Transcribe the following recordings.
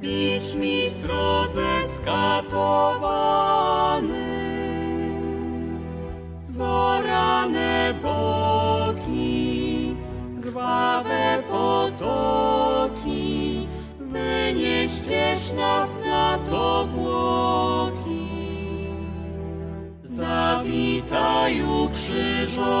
Pisz mi srodze skatowany, zorane boki, krwawe potoki, wynieścieś nas na to obłoki. Zawitaj ukrzyżowany,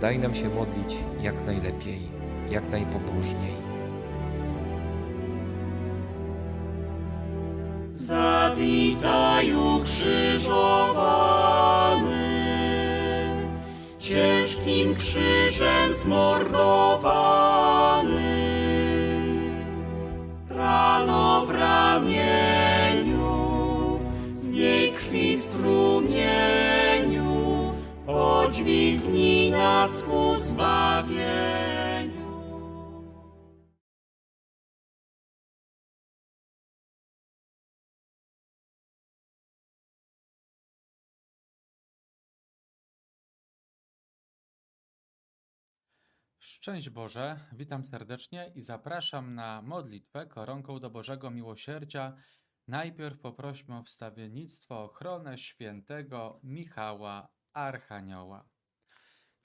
daj nam się modlić jak najlepiej, jak najpobożniej. Zawitaj ukrzyżowany, ciężkim krzyżem zmordowany. Rano w ramieniu, z niej krwi strumieniu, podźwignij nas ku zbawieniu. Szczęść Boże, witam serdecznie i zapraszam na modlitwę koronką do Bożego Miłosierdzia. Najpierw poprośmy o wstawiennictwo, ochronę świętego Michała Archanioła.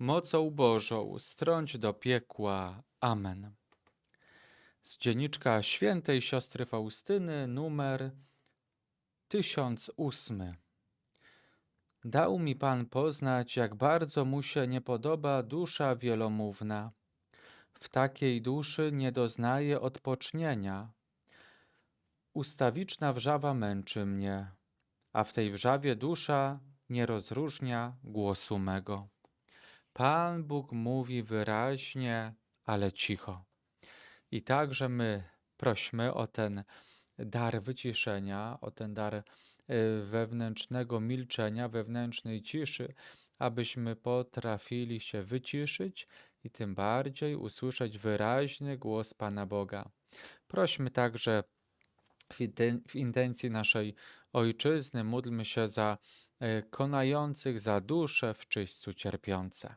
mocą Bożą strąć do piekła. Amen. Z dzienniczka świętej siostry Faustyny, numer 1008. Dał mi Pan poznać, jak bardzo mu się nie podoba dusza wielomówna w takiej duszy nie doznaje odpocznienia. Ustawiczna wrzawa męczy mnie, a w tej wrzawie dusza nie rozróżnia głosu mego. Pan Bóg mówi wyraźnie, ale cicho. I także my prośmy o ten dar wyciszenia, o ten dar y, wewnętrznego milczenia, wewnętrznej ciszy, abyśmy potrafili się wyciszyć i tym bardziej usłyszeć wyraźny głos Pana Boga. Prośmy także w, inten- w intencji naszej Ojczyzny, módlmy się za e, konających, za dusze w czyśćcu cierpiące.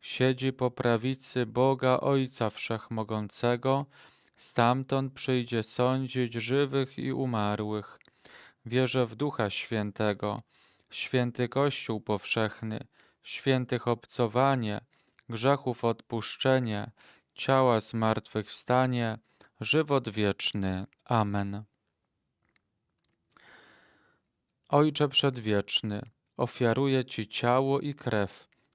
siedzi po prawicy Boga Ojca Wszechmogącego, stamtąd przyjdzie sądzić żywych i umarłych. Wierzę w Ducha Świętego, święty Kościół powszechny, świętych obcowanie, grzechów odpuszczenie, ciała zmartwychwstanie, żywot wieczny. Amen. Ojcze Przedwieczny, ofiaruję Ci ciało i krew,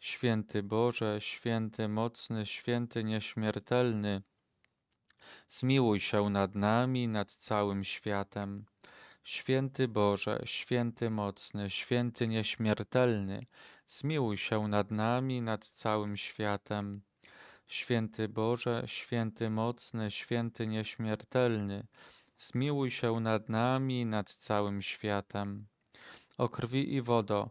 Święty Boże, święty mocny, święty nieśmiertelny, zmiłuj się nad nami nad całym światem. Święty Boże, święty mocny, święty nieśmiertelny, zmiłuj się nad nami nad całym światem. Święty Boże, święty mocny, święty nieśmiertelny, zmiłuj się nad nami nad całym światem. O krwi i wodo,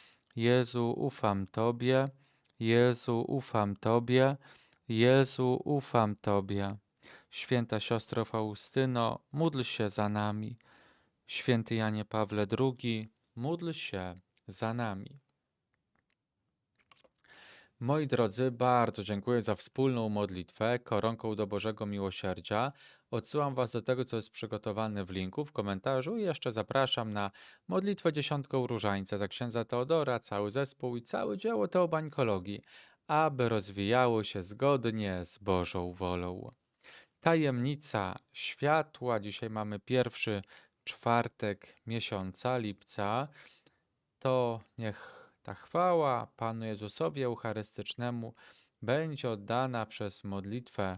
Jezu, ufam Tobie, Jezu, ufam Tobie, Jezu, ufam Tobie. Święta siostro Faustyno, módl się za nami. Święty Janie Pawle II, módl się za nami. Moi drodzy, bardzo dziękuję za wspólną modlitwę koronką do Bożego Miłosierdzia. Odsyłam Was do tego, co jest przygotowane w linku w komentarzu i jeszcze zapraszam na modlitwę dziesiątką różańca za księdza Teodora, cały zespół i całe dzieło teobańkologii, aby rozwijało się zgodnie z Bożą wolą. Tajemnica światła. Dzisiaj mamy pierwszy czwartek miesiąca lipca. To niech ta chwała Panu Jezusowi Eucharystycznemu będzie oddana przez modlitwę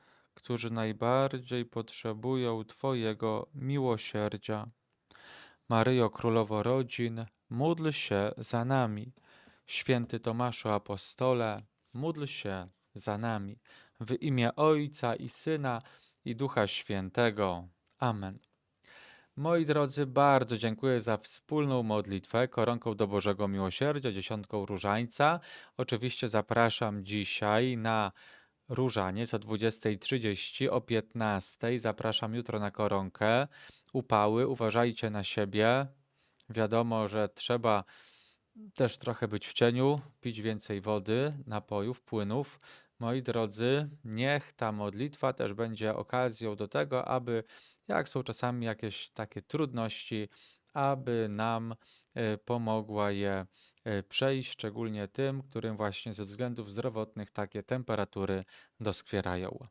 którzy najbardziej potrzebują Twojego miłosierdzia. Maryjo Królowo Rodzin, módl się za nami. Święty Tomaszu Apostole, módl się za nami. W imię Ojca i Syna i Ducha Świętego. Amen. Moi drodzy, bardzo dziękuję za wspólną modlitwę koronką do Bożego Miłosierdzia, dziesiątką różańca. Oczywiście zapraszam dzisiaj na różaniec o 20.30, o 15.00. Zapraszam jutro na koronkę. Upały, uważajcie na siebie. Wiadomo, że trzeba też trochę być w cieniu, pić więcej wody, napojów, płynów. Moi drodzy, niech ta modlitwa też będzie okazją do tego, aby jak są czasami jakieś takie trudności, aby nam e, pomogła je e, przejść, szczególnie tym, którym właśnie ze względów zdrowotnych takie temperatury doskwierają.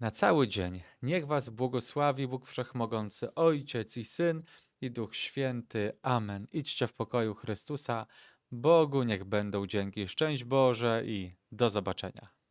Na cały dzień niech Was błogosławi Bóg Wszechmogący, Ojciec i Syn i Duch Święty. Amen. Idźcie w pokoju Chrystusa. Bogu niech będą dzięki. Szczęść Boże i do zobaczenia.